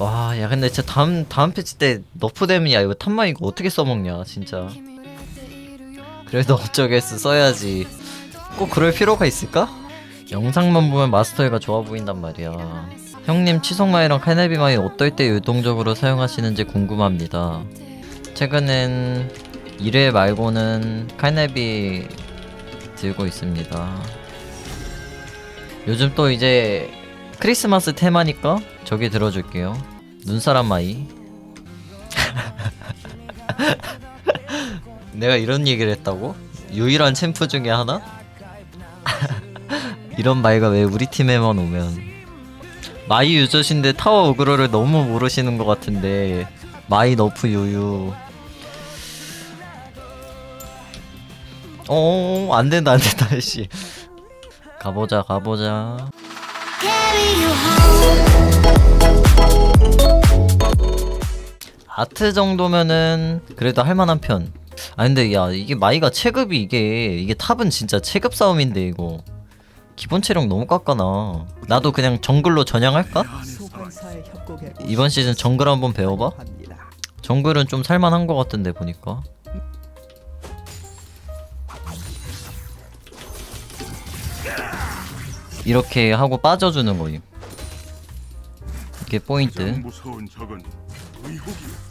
와, 야 근데 진짜 다음 다음 패치 때 너프 되면 야 이거 탑마 이거 어떻게 써먹냐 진짜. 그래도 어쩌겠어 써야지. 꼭 그럴 필요가 있을까? 영상만 보면 마스터이가 좋아 보인단 말이야. 형님 치석마이랑 카네비마이 어떨 때 유동적으로 사용하시는지 궁금합니다. 최근엔 1회 말고는 카네비 들고 있습니다. 요즘 또 이제 크리스마스 테마니까 저기 들어줄게요. 눈사람 마이. 내가 이런 얘기를 했다고? 유일한 챔프 중에 하나? 이런 마이가 왜 우리 팀에만 오면 마이 유저신데 타워 오그로를 너무 모르시는 것 같은데 마이 너프 유유 어 안된다 안된다 씨 가보자 가보자. 아트 정도면은 그래도 할만한 편. 아 근데 야 이게 마이가 체급이 이게 이게 탑은 진짜 체급 싸움인데 이거 기본 체력 너무 깎아나. 나도 그냥 정글로 전향할까? 이번 시즌 정글 한번 배워봐. 정글은 좀 살만한 것 같던데 보니까. 이렇게 하고 빠져주는 거임. 이게 포인트. 가장 무서운 적은 의혹이요.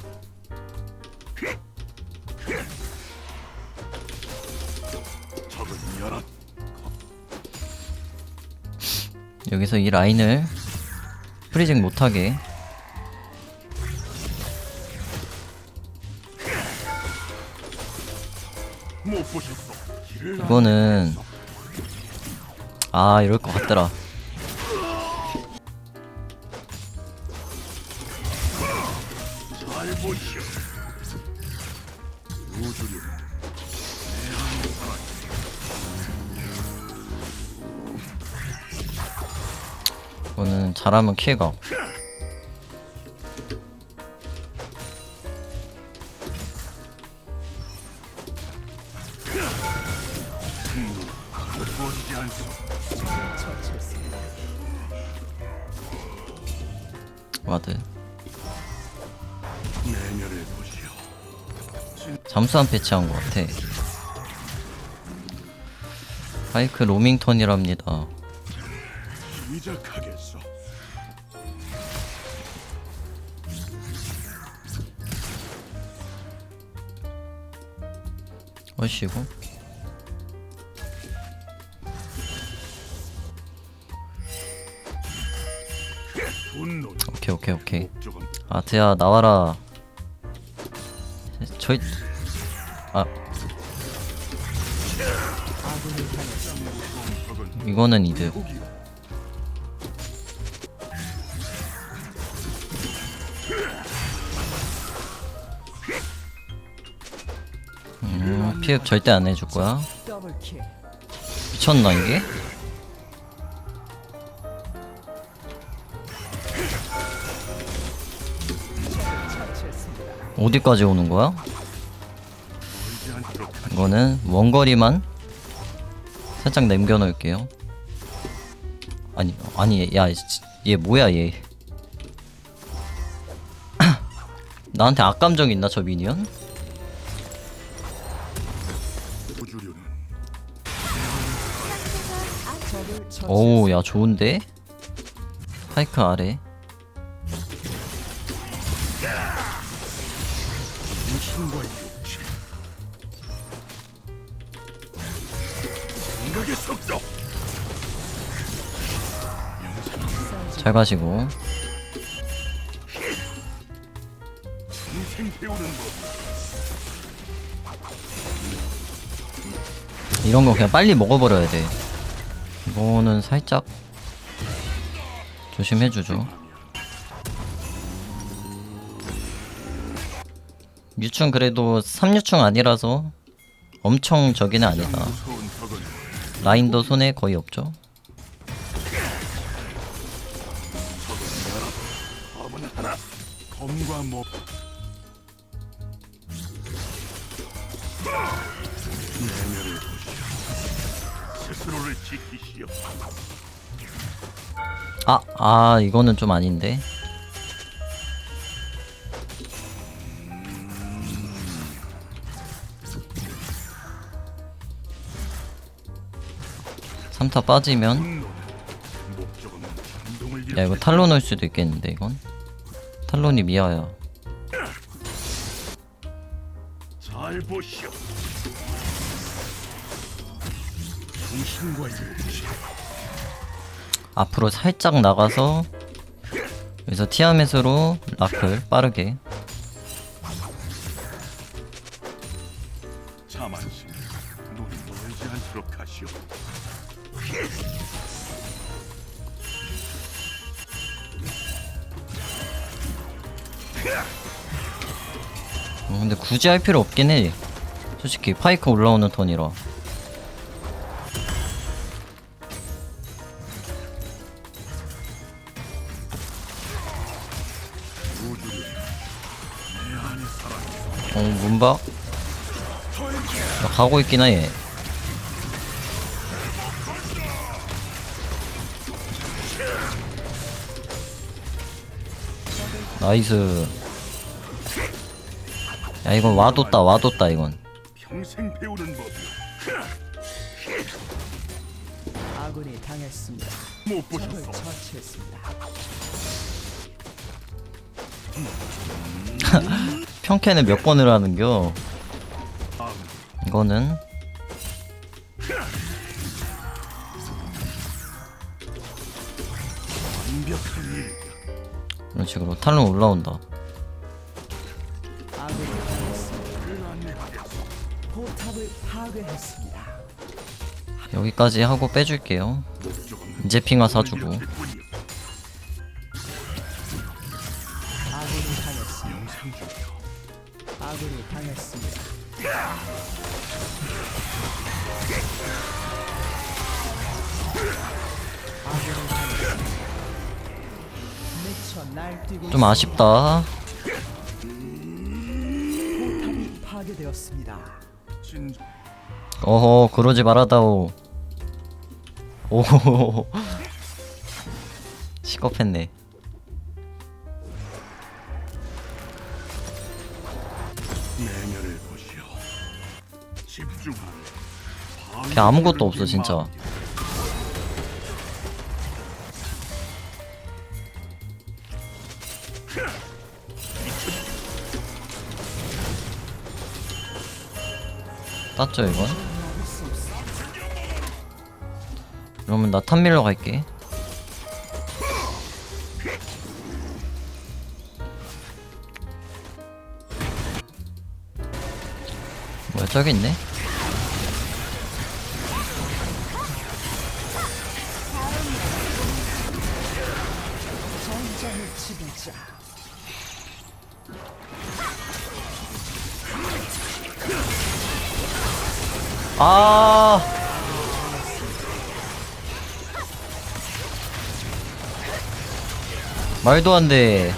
적은 여럿 여기서 이 라인을 프리징 못하게 못 보셨어. 길을 이거는 아 이럴 것 같더라. 이거는 잘하면 킬가 와드. 잠수함 배치한 것 같아 바이크 로밍턴이랍니다. 어이씨고 오케이 오케이 오케이 아트야 나와라 저희 아 이거는 이득. 음, 피흡 절대 안 해줄 거야. 미쳤나 이게? 어디까지 오는 거야? 이거는 원거리만 살짝 남겨놓을게요. 아니 아니 야얘 뭐야 얘? 나한테 악감정 있나 저 미니언? 오우 야 좋은데? 파이크 아래 잘 가시고. 이런 거 그냥 빨리 먹어버려야 돼. 이거는 살짝 조심해주죠. 유충 그래도 3유충 아니라서 엄청 저기는 아니다. 라인도 손에 거의 없죠. 지키시오. 아, 아, 이거는 좀 아닌데. 3타 빠지면. 야 이거 탈론 올 수도 있겠는데 이건? 탈론이 미아야. 잘 보시오. 앞으로 살짝 나가서 여기서 티아멧으로 라클 빠르게 근데 굳이 할 필요 없긴 해. 솔직히 파이크 올라오는 턴이라. 어 문박 나 가고 있긴 해 나이스 야 이건 와뒀다 와뒀다 이건 평생 배우는 법이오. 아군이 당했습니다. 못 적을 보셨어. 처치했습니다. 평캔을 몇 번을 하는겨 이거는 완벽한 일. 이런 식으로 탈론 올라온다 파괴했습니다. 여기까지 하고 빼줄게요 이제 핑화 사주고 아군이 당했습니다. 아군이 당했습니다. 아군이 당했습니다. 미쳐 날뛰고 좀 아쉽다 포탑이 파괴되었습니다. 진 어허 그러지 말아다오 오호호호 시겁했네 내면을 보시오. 집중하라. 걔 아무것도 없어 진짜 땄죠 이건? 그러면 나 탐밀러 갈게 뭐야 저기 있네? 아 말도 안 돼.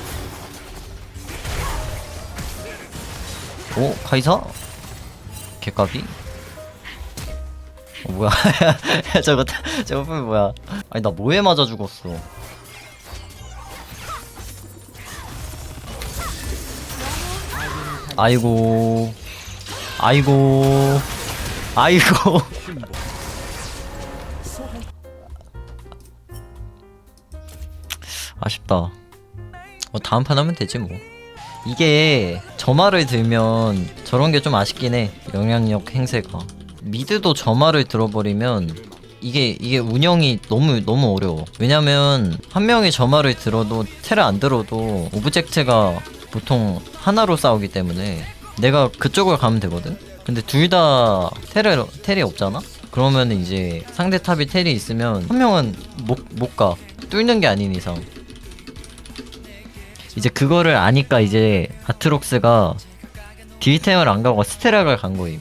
오 카이사? 개값이? 어, 뭐야? 저거 저거 분 뭐야? 아니 나 뭐에 맞아 죽었어? 아이고, 아이고, 아이고. 아쉽다. 뭐 다음 판 하면 되지 뭐. 이게 점화를 들면 저런 게 좀 아쉽긴 해. 영향력 행세가. 미드도 점화를 들어버리면 이게 이게 운영이 너무 너무 어려워. 왜냐면 한 명이 점화를 들어도 테를 안 들어도 오브젝트가 보통 하나로 싸우기 때문에 내가 그쪽을 가면 되거든. 근데 둘다 텔을 텔이 없잖아. 그러면 이제 상대 탑이 텔이 있으면 한 명은 못 못 가. 뚫는 게 아닌 이상. 이제 그거를 아니까 이제 아트록스가 딜템을 안 가고 스테락을 간 거임.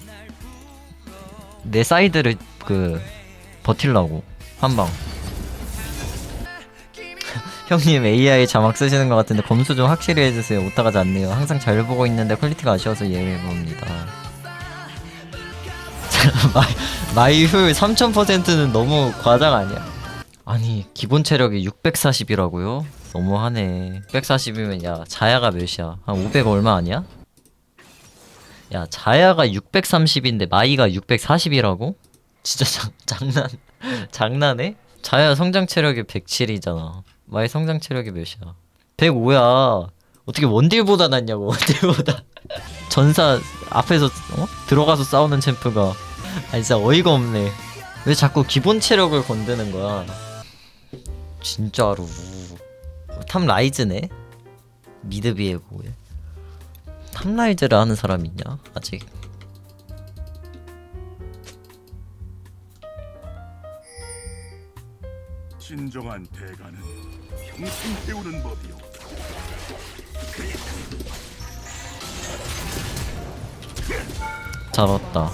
내 사이드를 그 버틸라고 한 방. 형님 AI 자막 쓰시는 것 같은데 검수 좀 확실히 해주세요. 오타가 잦네요. 항상 잘 보고 있는데 퀄리티가 아쉬워서 이해해봅니다. 마이, 마이훌 3000%는 너무 과장 아니야? 아니 기본 체력이 640이라고요? 너무하네 640이면 야 자야가 몇이야? 한 500 얼마 아니야? 야 자야가 630인데 마이가 640이라고? 진짜 장, 장난 장난해? 자야 성장 체력이 107이잖아. 마의 성장 체력이 몇이야? 105야. 어떻게 원딜보다 낫냐고 원딜보다. 전사 앞에서 어? 들어가서 싸우는 챔프가 아 진짜 어이가 없네. 왜 자꾸 기본 체력을 건드는 거야? 진짜로. 탑 라이즈네? 미드 비에고에. 탑 라이즈를 하는 사람 있냐? 아직. 진정한 대가는 평생 배우는 법이요. 잡았다.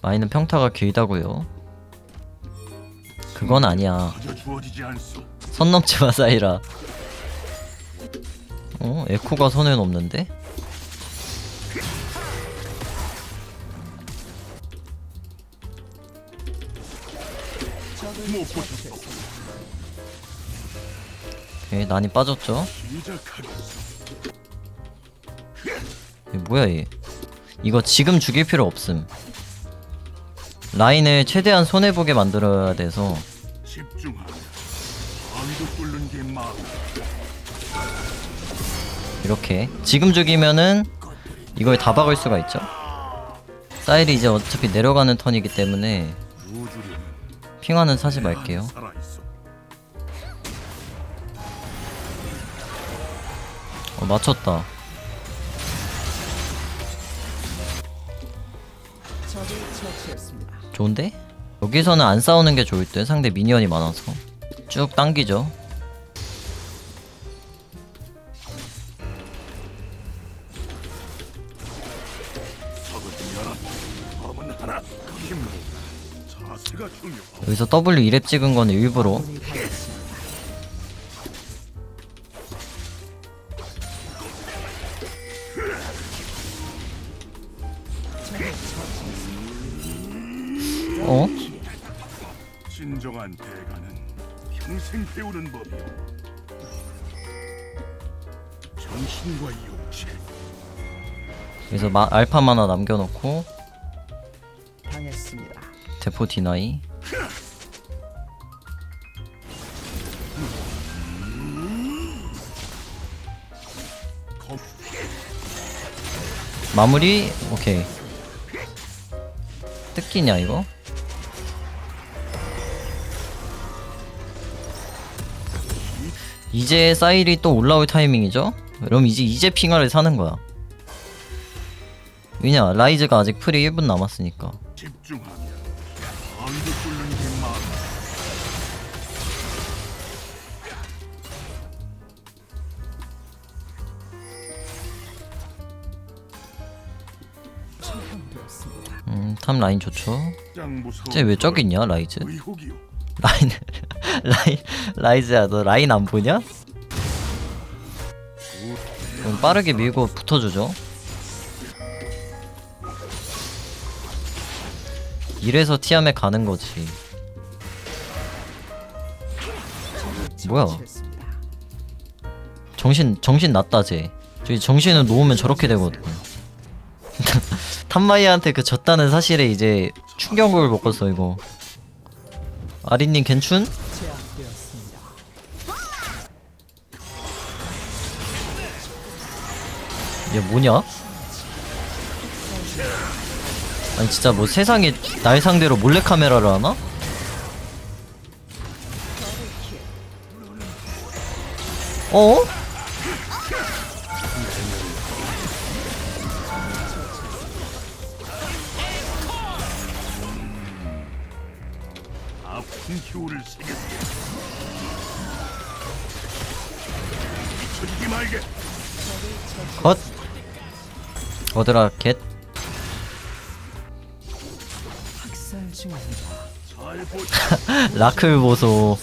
마이는 평타가 길다고요. 그건 아니야. 선 넘지 마 사이라. 어? 에코가? 못 보셨소. 오케이 난이 빠졌죠? 얘 뭐야 얘? 이거 지금 죽일 필요 없음. 라인을 최대한 손해 보게 만들어야 돼서 집중하라. 이렇게 지금 죽이면은 이걸 다 박을 수가 있죠. 사일이 이제 어차피 내려가는 턴이기 때문에 핑화는 사지 말게요. 어, 맞췄다. 좋은데? 여기서는 안 싸우는 게 좋을 듯 상대 미니언이 많아서 쭉 당기죠. 여기서 W 2렙 찍은 건 일부러. 어? 진정한 대가는 평생 배우는 법이오. 정신과 육체. 여기서 마, 알파 하나 남겨놓고 당했습니다. 대포 디나이 겁 마무리 오케이 뜯기냐 이거? 이제 사일이 또 올라올 타이밍이죠? 그럼 이제 이제 핑화를 사는 거야 왜냐 라이즈가 아직 프리 1분 남았으니까 집중하면 마음도 뚫는 게 마음. 처형되었습니다. 음, 탑 라인 좋죠. 쟤 왜 저기 있냐 라이즈? 라인 라인 라이즈야 너 라인 안 보냐? 그럼 빠르게 밀고 붙어주죠. 이래서 티암에 가는 거지. 뭐야? 정신 정신 났다 쟤. 저기 정신을 놓으면 저렇게 되거든. 탐마이한테 그 졌다는 사실에 이제 충격을 먹었어 이거. 아린님 괜춘? 얘 뭐냐? 아니 진짜 뭐 세상에 날 상대로 몰래 카메라를 하나? 어? 아픈 효를 새겼게. 미쳐지기 말게. 컷 어드라 겟 학살 중입니다. 잘 보자. 라클 보소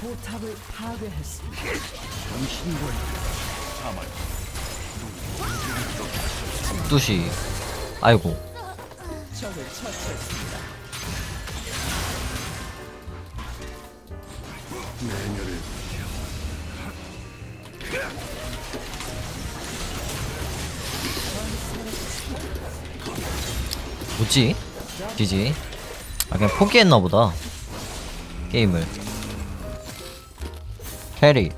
포탑을 파괴했습니다. 뚜시 아이고 적을 처치했습니다. 내녀를 뭐지? 지지 아 그냥 포기했나보다 게임을 캐리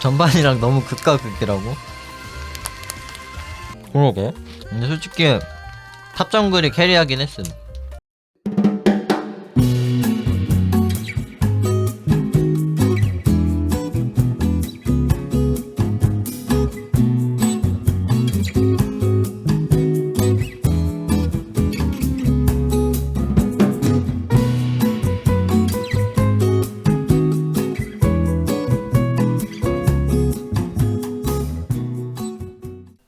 전반이랑 너무 극과 극이라고? 그러게 근데 솔직히 탑 정글이 캐리하긴 했음.